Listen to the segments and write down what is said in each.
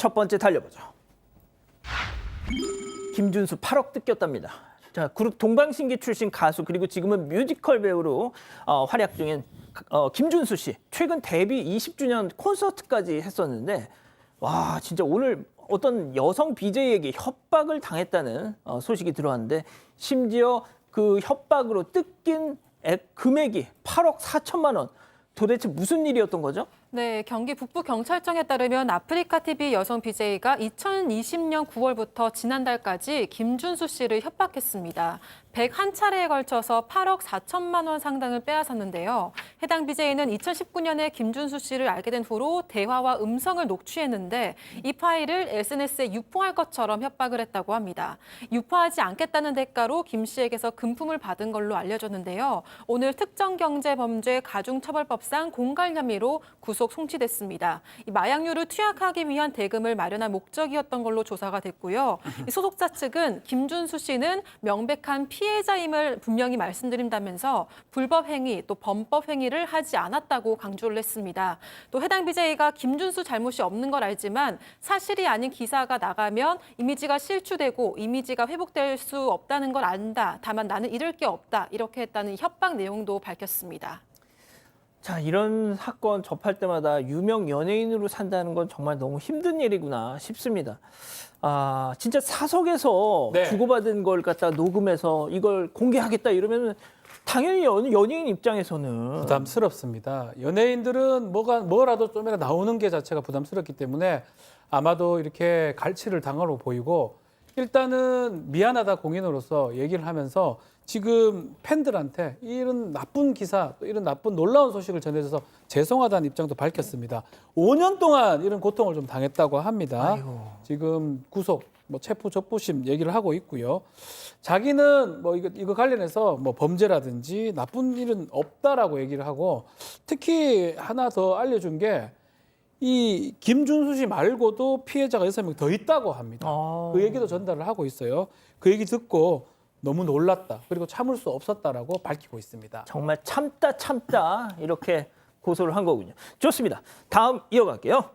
첫 번째 달려보죠. 김준수 8억 뜯겼답니다. 자, 그룹 동방신기 출신 가수 그리고 지금은 뮤지컬 배우로 어, 활약 중인 어, 김준수 씨. 최근 데뷔 20주년 콘서트까지 했었는데 와, 진짜 오늘 어떤 여성 BJ에게 협박을 당했다는 어, 소식이 들어왔는데 심지어 그 협박으로 뜯긴 액 금액이 8억 4천만 원. 도대체 무슨 일이었던 거죠? 네, 경기 북부경찰청에 따르면 아프리카 TV 여성 BJ가 2020년 9월부터 지난달까지 김준수 씨를 협박했습니다. 101차례에 걸쳐서 8억 4천만 원 상당을 빼앗았는데요. 해당 BJ는 2019년에 김준수 씨를 알게 된 후로 대화와 음성을 녹취했는데 이 파일을 SNS에 유포할 것처럼 협박을 했다고 합니다. 유포하지 않겠다는 대가로 김 씨에게서 금품을 받은 걸로 알려졌는데요. 오늘 특정경제범죄 가중처벌법상 공갈 혐의로 구속 송치됐습니다. 이 마약류를 투약하기 위한 대금을 마련한 목적이었던 걸로 조사가 됐고요. 이 소속사 측은 김준수 씨는 명백한 피 해자임을 분명히 말씀드린다면서 불법 행위 또 범법 행위를 하지 않았다고 강조를 했습니다. 또 해당 BJ가 김준수 잘못이 없는 걸 알지만 사실이 아닌 기사가 나가면 이미지가 실추되고 이미지가 회복될 수 없다는 걸 안다. 다만 나는 잃을 게 없다. 이렇게 했다는 협박 내용도 밝혔습니다. 자, 이런 사건 접할 때마다 유명 연예인으로 산다는 건 정말 너무 힘든 일이구나 싶습니다. 아, 진짜 사석에서 네. 주고받은 걸 갖다 녹음해서 이걸 공개하겠다 이러면 당연히 연, 연예인 입장에서는 부담스럽습니다. 연예인들은 뭐가 뭐라도 좀이라 나오는 게 자체가 부담스럽기 때문에 아마도 이렇게 갈취를 당하로 보이고 일단은 미안하다 공인으로서 얘기를 하면서 지금 팬들한테 이런 나쁜 기사 또 이런 나쁜 놀라운 소식을 전해줘서 죄송하다는 입장도 밝혔습니다. 5년 동안 이런 고통을 좀 당했다고 합니다. 아이고. 지금 구속, 뭐 체포 적부심 얘기를 하고 있고요. 자기는 뭐 이거 이거 관련해서 뭐 범죄라든지 나쁜 일은 없다라고 얘기를 하고 특히 하나 더 알려준 게 이 김준수 씨 말고도 피해자가 여섯 명 더 있다고 합니다. 아. 그 얘기도 전달을 하고 있어요. 그 얘기 듣고 너무 놀랐다. 그리고 참을 수 없었다라고 밝히고 있습니다. 정말 참다 참다 이렇게 고소를 한 거군요. 좋습니다. 다음 이어갈게요.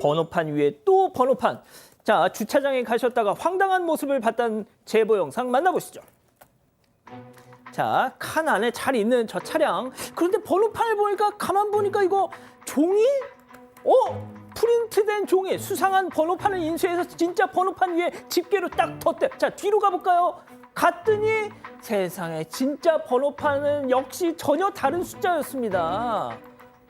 번호판 위에 또 번호판. 자, 주차장에 가셨다가 황당한 모습을 봤다는 제보 영상 만나보시죠. 자, 칸 안에 잘 있는 저 차량. 그런데 번호판을 보니까 가만 보니까 이거 종이? 어? 프린트된 종이 수상한 번호판을 인쇄해서 진짜 번호판 위에 집게로 딱 덧대. 자, 뒤로 가볼까요? 갔더니 세상에 진짜 번호판은 역시 전혀 다른 숫자였습니다.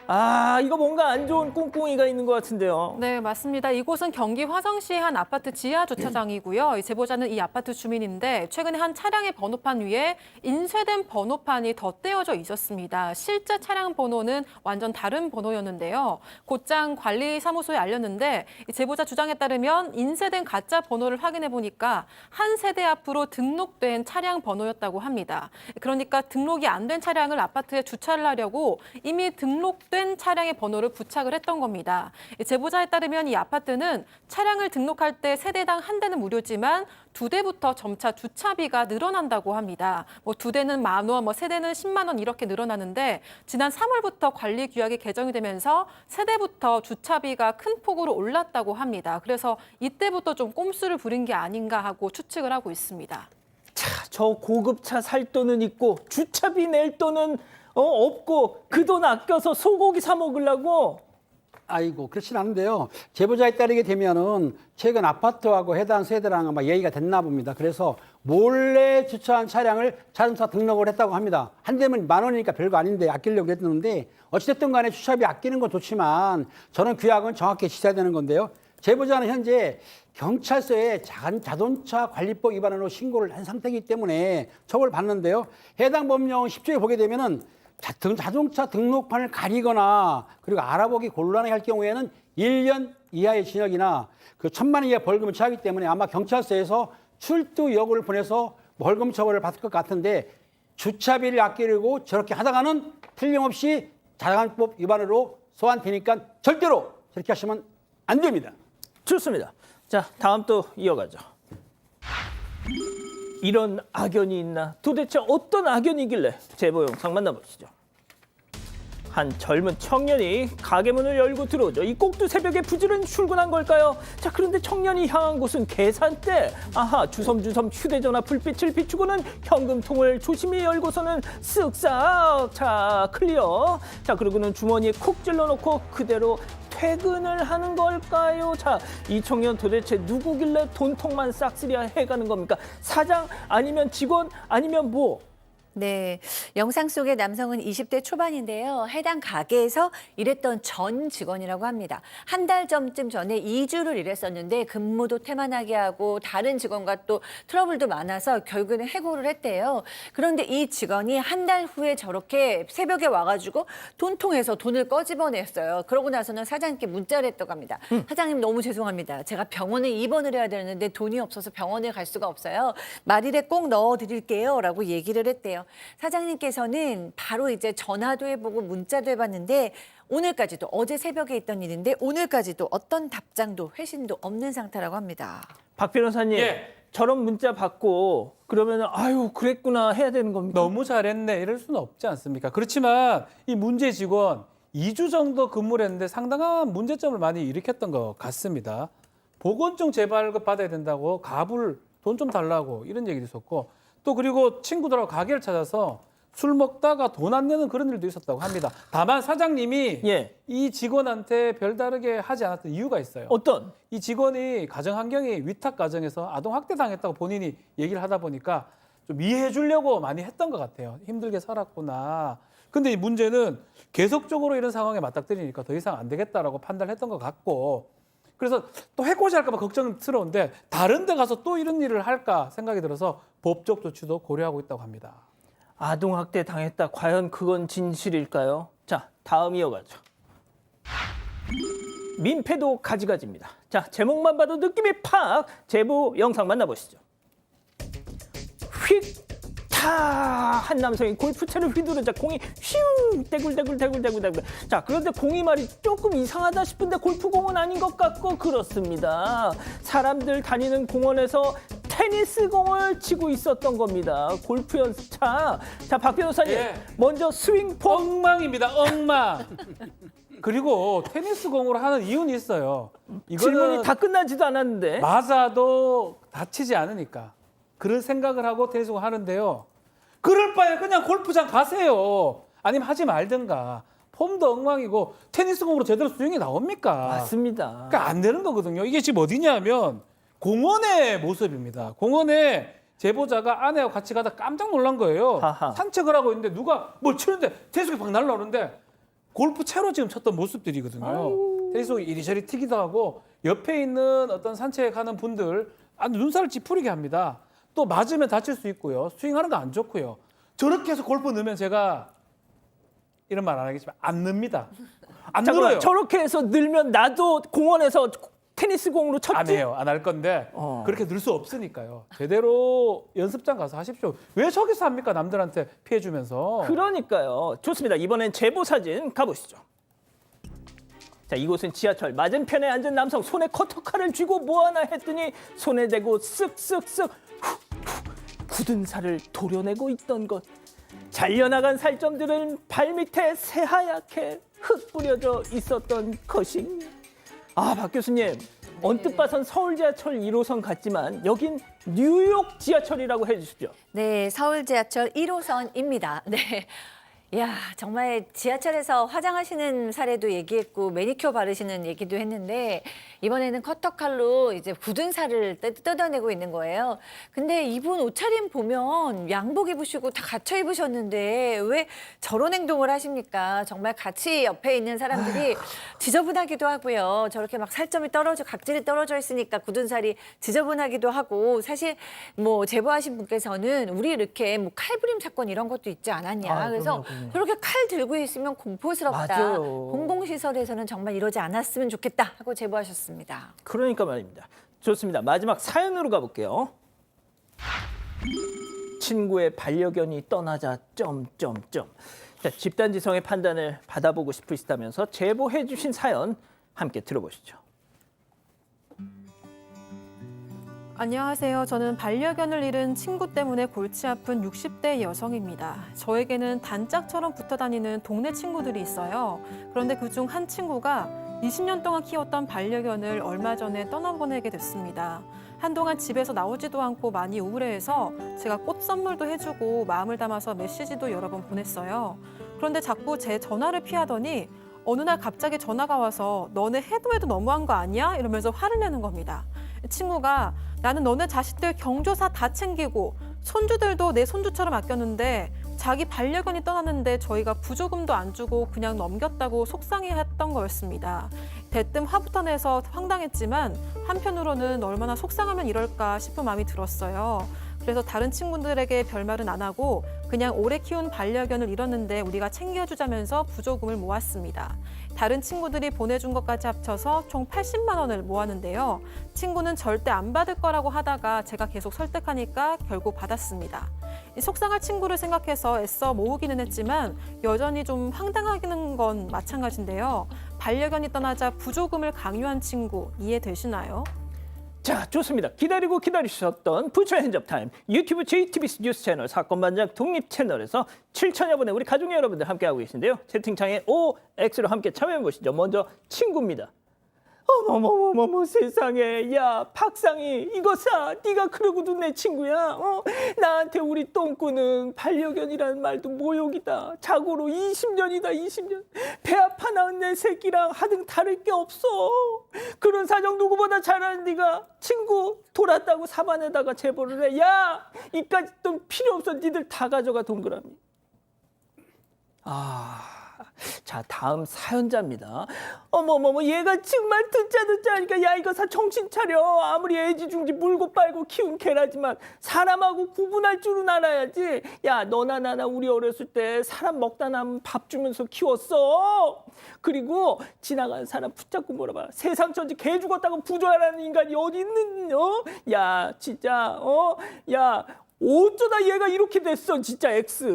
아, 이거 뭔가 안 좋은 꿍꿍이가 있는 것 같은데요. 네, 맞습니다. 이곳은 경기 화성시의 한 아파트 지하 주차장이고요. 이 제보자는 이 아파트 주민인데 최근에 한 차량의 번호판 위에 인쇄된 번호판이 덧대어져 있었습니다. 실제 차량 번호는 완전 다른 번호였는데요. 곧장 관리사무소에 알렸는데 이 제보자 주장에 따르면 인쇄된 가짜 번호를 확인해 보니까 한 세대 앞으로 등록된 차량 번호였다고 합니다. 그러니까 등록이 안 된 차량을 아파트에 주차를 하려고 이미 등록 된 차량의 번호를 부착을 했던 겁니다. 이 제보자에 따르면 이 아파트는 차량을 등록할 때 세대당 한 대는 무료지만 두 대부터 점차 주차비가 늘어난다고 합니다. 뭐 두 대는 만 원, 뭐 세 대는 10만 원 이렇게 늘어나는데 지난 3월부터 관리 규약이 개정이 되면서 세 대부터 주차비가 큰 폭으로 올랐다고 합니다. 그래서 이때부터 좀 꼼수를 부린 게 아닌가 하고 추측을 하고 있습니다. 차, 저 고급차 살 돈은 있고 주차비 낼 돈은 어, 없고 그 돈 아껴서 소고기 사 먹으려고 아이고 그렇진 않은데요. 제보자에 따르게 되면은 최근 아파트하고 해당 세대랑 아마 얘기가 됐나 봅니다. 그래서 몰래 주차한 차량을 자동차 등록을 했다고 합니다. 한 대면 만 원이니까 별거 아닌데 아끼려고 했는데 어찌됐든 간에 주차비 아끼는 건 좋지만 저는 규약은 정확히 지켜야 되는 건데요. 제보자는 현재 경찰서에 자- 자동차 관리법 위반으로 신고를 한 상태이기 때문에 처벌받는데요. 해당 법령 10조에 보게 되면은 자동차 등록판을 가리거나 그리고 알아보기 곤란하게 할 경우에는 1년 이하의 징역이나 그 천만 원 이하 벌금을 처하기 때문에 아마 경찰서에서 출두 여부를 보내서 벌금 처벌을 받을 것 같은데 주차비를 아끼려고 저렇게 하다가는 틀림없이 자간법 위반으로 소환되니까 절대로 저렇게 하시면 안 됩니다. 좋습니다. 자, 다음 또 이어가죠. 이런 악연이 있나? 도대체 어떤 악연이길래 제보 영상 만나보시죠. 한 젊은 청년이 가게 문을 열고 들어오죠. 이 꼭두 새벽에 부지런히 출근한 걸까요? 자, 그런데 청년이 향한 곳은 계산대. 아하, 주섬주섬 휴대전화 불빛을 비추고는 현금통을 조심히 열고서는 쓱싹. 자, 클리어. 자, 그리고는 주머니에 콕 찔러놓고 그대로 퇴근을 하는 걸까요? 자, 이 청년 도대체 누구길래 돈통만 싹쓸이 해가는 겁니까? 사장 아니면 직원 아니면 뭐? 네. 영상 속의 남성은 20대 초반인데요. 해당 가게에서 일했던 전 직원이라고 합니다. 한 달 전쯤 전에 2주를 일했었는데 근무도 태만하게 하고 다른 직원과 또 트러블도 많아서 결국에는 해고를 했대요. 그런데 이 직원이 한 달 후에 저렇게 새벽에 와가지고 돈통에서 돈을 꺼집어냈어요. 그러고 나서는 사장님께 문자를 했다고 합니다. 사장님 너무 죄송합니다. 제가 병원에 입원을 해야 되는데 돈이 없어서 병원에 갈 수가 없어요. 말일에 꼭 넣어드릴게요. 라고 얘기를 했대요. 사장님께서는 바로 이제 전화도 해보고 문자도 해봤는데 오늘까지도 어제 새벽에 있던 일인데 오늘까지도 어떤 답장도 회신도 없는 상태라고 합니다. 박 변호사님 예. 저런 문자 받고 그러면 아유 그랬구나 해야 되는 겁니까? 너무 잘했네 이럴 수는 없지 않습니까? 그렇지만 이 문제 직원 2주 정도 근무를 했는데 상당한 문제점을 많이 일으켰던 것 같습니다. 보건증 재발급 받아야 된다고 가불 돈 좀 달라고 이런 얘기도 있었고 또 그리고 친구들하고 가게를 찾아서 술 먹다가 돈 안 내는 그런 일도 있었다고 합니다. 다만 사장님이 예. 이 직원한테 별다르게 하지 않았던 이유가 있어요. 어떤? 이 직원이 가정 환경이 위탁 가정에서 아동 학대 당했다고 본인이 얘기를 하다 보니까 좀 이해해 주려고 많이 했던 것 같아요. 힘들게 살았구나. 근데 이 문제는 계속적으로 이런 상황에 맞닥뜨리니까 더 이상 안 되겠다라고 판단했던 것 같고 그래서 또 해코지 할까 봐 걱정스러운데 다른 데 가서 또 이런 일을 할까 생각이 들어서 법적 조치도 고려하고 있다고 합니다. 아동 학대 당했다. 과연 그건 진실일까요? 자, 다음 이어가죠. 민폐도 가지가지입니다. 자, 제목만 봐도 느낌이 팍. 제보 영상 만나보시죠. 휙. 타! 한 남성이 골프채를 휘두르자 공이 휘우! 떼굴. 자, 그런데 공이 말이 조금 이상하다 싶은데 골프공은 아닌 것 같고 그렇습니다. 사람들 다니는 공원에서 테니스 공을 치고 있었던 겁니다. 골프 연습차. 자, 박 변호사님. 예. 먼저 스윙 폼. 엉망입니다. 엉망. 그리고 테니스 공으로 하는 이유는 있어요. 질문이 다 끝나지도 않았는데. 맞아도 다치지 않으니까 그런 생각을 하고 테니스 공 하는데요. 그럴 바에 그냥 골프장 가세요. 아니면 하지 말든가. 폼도 엉망이고 테니스 공으로 제대로 스윙이 나옵니까? 맞습니다. 그러니까 안 되는 거거든요. 이게 지금 어디냐면 공원의 모습입니다. 공원에 제보자가 아내와 같이 가다 깜짝 놀란 거예요. 하하. 산책을 하고 있는데 누가 뭘 치는데 테니스공이 막 날라오는데 골프 채로 지금 쳤던 모습들이거든요. 테니스공이 이리저리 튀기도 하고 옆에 있는 어떤 산책하는 분들 아주 눈살을 찌푸리게 합니다. 또 맞으면 다칠 수 있고요. 스윙하는 거 안 좋고요. 저렇게 해서 골프 넣으면 제가 이런 말 안 하겠지만 안 넣습니다. 안 잠깐만, 늘어요. 저렇게 해서 늘면 나도 공원에서 테니스 공으로 쳤지. 안 해요. 안 할 건데 어. 그렇게 늘 수 없으니까요. 제대로 연습장 가서 하십시오. 왜 저기서 합니까? 남들한테 피해 주면서. 그러니까요. 좋습니다. 이번엔 제보 사진 가보시죠. 자, 이곳은 지하철 맞은편에 앉은 남성 손에 커터칼을 쥐고 뭐 하나 했더니 손에 대고 쓱쓱쓱 굳은 살을 도려내고 있던 것. 잘려나간 살점들은 발밑에 새하얗게 흙 뿌려져 있었던 것입니다. 아, 박 교수님. 언뜻 봐선 서울 지하철 1호선 같지만 여긴 뉴욕 지하철이라고 해주시죠. 네, 서울 지하철 1호선입니다. 네. 야, 정말 지하철에서 화장하시는 사례도 얘기했고 매니큐어 바르시는 얘기도 했는데 이번에는 커터칼로 이제 굳은 살을 뜯- 뜯어내고 있는 거예요. 근데 이분 옷차림 보면 양복 입으시고 다 갖춰 입으셨는데 왜 저런 행동을 하십니까? 정말 같이 옆에 있는 사람들이 지저분하기도 하고요. 저렇게 막 살점이 떨어져 각질이 떨어져 있으니까 굳은 살이 지저분하기도 하고 사실 뭐 제보하신 분께서는 우리 이렇게 뭐 칼부림 사건 이런 것도 있지 않았냐. 아, 그래서 그럼요, 그럼요. 저렇게 칼 들고 있으면 공포스럽다. 맞아요. 공공시설에서는 정말 이러지 않았으면 좋겠다 하고 제보하셨습니다. 그러니까 말입니다. 좋습니다. 마지막 사연으로 가볼게요. 친구의 반려견이 떠나자 점점점. 자, 집단지성의 판단을 받아보고 싶으시다면서 제보해 주신 사연 함께 들어보시죠. 안녕하세요. 저는 반려견을 잃은 친구 때문에 골치 아픈 60대 여성입니다. 저에게는 단짝처럼 붙어 다니는 동네 친구들이 있어요. 그런데 그중 한 친구가 20년 동안 키웠던 반려견을 얼마 전에 떠나보내게 됐습니다. 한동안 집에서 나오지도 않고 많이 우울해해서 제가 꽃 선물도 해주고 마음을 담아서 메시지도 여러 번 보냈어요. 그런데 자꾸 제 전화를 피하더니 어느 날 갑자기 전화가 와서 너네 해도 해도 너무한 거 아니야? 이러면서 화를 내는 겁니다. 친구가 나는 너네 자식들 경조사 다 챙기고 손주들도 내 손주처럼 아꼈는데 자기 반려견이 떠났는데 저희가 부조금도 안 주고 그냥 넘겼다고 속상해했던 거였습니다. 대뜸 화부터 내서 황당했지만 한편으로는 얼마나 속상하면 이럴까 싶은 마음이 들었어요. 그래서 다른 친구들에게 별말은 안 하고 그냥 오래 키운 반려견을 잃었는데 우리가 챙겨주자면서 부조금을 모았습니다. 다른 친구들이 보내준 것까지 합쳐서 총 80만 원을 모았는데요. 친구는 절대 안 받을 거라고 하다가 제가 계속 설득하니까 결국 받았습니다. 이 속상할 친구를 생각해서 애써 모으기는 했지만 여전히 좀 황당하기는 건 마찬가지인데요. 반려견이 떠나자 부조금을 강요한 친구 이해되시나요? 자, 좋습니다. 기다리고 기다리셨던 부처 핸접 타임 유튜브 JTBC 뉴스 채널 사건 반장 독립 채널에서 7천여 분의 우리 가족 여러분들 함께하고 계신데요. 채팅창에 OX로 함께 참여해 보시죠. 먼저 친구입니다. 어머머머머머 세상에. 야 박상희 이거 사. 네가 그러고도 내 친구야 어? 나한테 우리 똥꾸는 반려견이라는 말도 모욕이다. 자고로 20년이다 20년. 배 아파 낳은 내 새끼랑 하등 다를 게 없어. 그런 사정 누구보다 잘 아는 네가 친구 돌았다고 사반에다가 제보를 해야 이까짓 돈 필요 없어. 니들 다 가져가 동그라미. 아, 자 다음 사연자입니다. 어머머머 얘가 정말 듣자 듣자 하니까 야 이거 사 정신 차려. 아무리 애지중지 물고 빨고 키운 개라지만 사람하고 구분할 줄은 알아야지. 야 너나 나나 우리 어렸을 때 사람 먹다 남은 밥 주면서 키웠어. 그리고 지나가는 사람 붙잡고 물어봐. 세상 전체 개 죽었다고 부조하라는 인간이 어디 있는 어? 야 진짜 어? 야 어쩌다 얘가 이렇게 됐어 진짜 X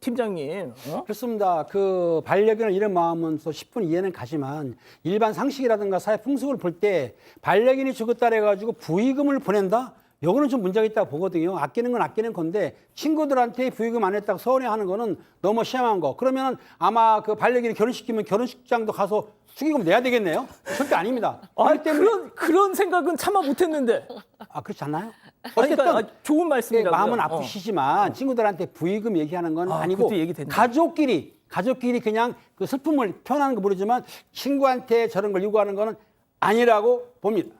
팀장님 어? 그렇습니다. 그 반려견을 잃은 마음은 또 10분 이해는 가지만 일반 상식이라든가 사회 풍습을 볼 때 반려견이 죽었다 해가지고 부의금을 보낸다? 요거는 좀 문제가 있다고 보거든요. 아끼는 건 아끼는 건데 친구들한테 부의금 안 했다고 서운해하는 거는 너무 심한 거. 그러면 아마 그 반려견이 결혼시키면 결혼식장도 가서 축의금 내야 되겠네요? 절대 아닙니다. 아, 그런 그런 생각은 차마 못했는데. 아 그렇지 않나요? 그러니까 어쨌든 아, 좋은 말씀이라고요. 마음은 어. 아프시지만 친구들한테 부의금 얘기하는 건 아, 아, 니고 얘기. 가족끼리 가족끼리 그냥 그 슬픔을 표현하는 거 모르지만 친구한테 저런 걸 요구하는 거는 아니라고 봅니다.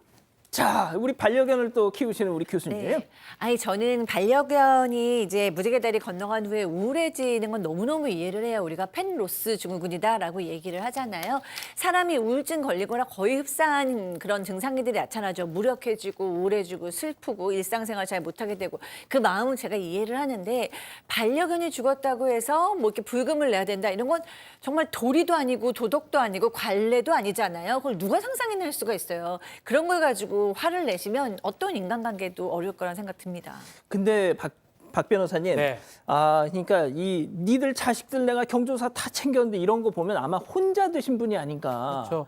자, 우리 반려견을 또 키우시는 우리 교수님. 네. 아니 저는 반려견이 이제 무지개 다리 건너간 후에 우울해지는 건 너무너무 이해를 해요. 우리가 펜로스 증후군이다라고 얘기를 하잖아요. 사람이 우울증 걸리거나 거의 흡사한 그런 증상들이 나타나죠. 무력해지고 우울해지고 슬프고 일상생활 잘 못하게 되고 그 마음은 제가 이해를 하는데 반려견이 죽었다고 해서 뭐 이렇게 불금을 내야 된다 이런 건 정말 도리도 아니고 도덕도 아니고 관례도 아니잖아요. 그걸 누가 상상해낼 수가 있어요. 그런 걸 가지고 화를 내시면 어떤 인간관계도 어려울 거라는 생각 듭니다. 근데 박, 박 변호사님, 네. 아, 그러니까 이 니들 자식들 내가 경조사 다 챙겼는데 이런 거 보면 아마 혼자 드신 분이 아닌가. 그렇죠.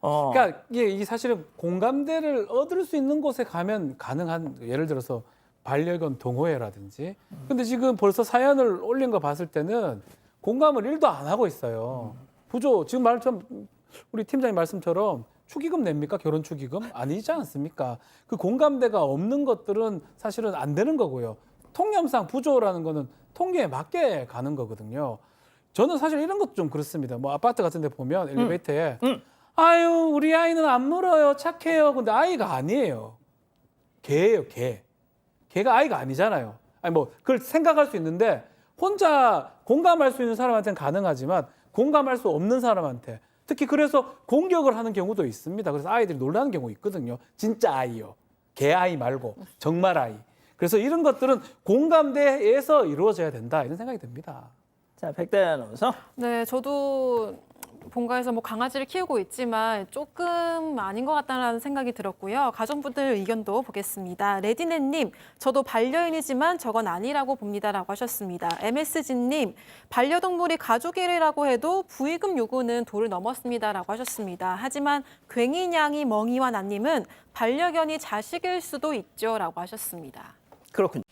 어. 그러니까 이게, 이게 사실은 공감대를 얻을 수 있는 곳에 가면 가능한 예를 들어서 반려견 동호회라든지. 근데 지금 벌써 사연을 올린 거 봤을 때는 공감을 일도안 하고 있어요. 부조 지금 말처럼 우리 팀장님 말씀처럼 축의금 냅니까? 결혼 축의금? 아니지 않습니까? 그 공감대가 없는 것들은 사실은 안 되는 거고요. 통념상 부조라는 거는 통계에 맞게 가는 거거든요. 저는 사실 이런 것도 좀 그렇습니다. 뭐 아파트 같은 데 보면 엘리베이터에 음. 아유 우리 아이는 안 물어요 착해요 근데 아이가 아니에요 개예요 개 개가 아이가 아니잖아요 아니 뭐 그걸 생각할 수 있는데 혼자 공감할 수 있는 사람한테는 가능하지만 공감할 수 없는 사람한테 특히 그래서 공격을 하는 경우도 있습니다. 그래서 아이들이 놀라는 경우 있거든요. 진짜 아이요. 개 아이 말고 정말 아이. 그래서 이런 것들은 공감대에서 이루어져야 된다. 이런 생각이 듭니다. 자, 백다연 아나운서. 네, 저도 본가에서 뭐 강아지를 키우고 있지만 조금 아닌 것 같다는 생각이 들었고요. 가족분들 의견도 보겠습니다. 레디네님, 저도 반려인이지만 저건 아니라고 봅니다라고 하셨습니다. MSG님, 반려동물이 가족이라고 해도 부의금 요구는 도를 넘었습니다라고 하셨습니다. 하지만 괭이냥이 멍이와 나님은 반려견이 자식일 수도 있죠라고 하셨습니다. 그렇군요.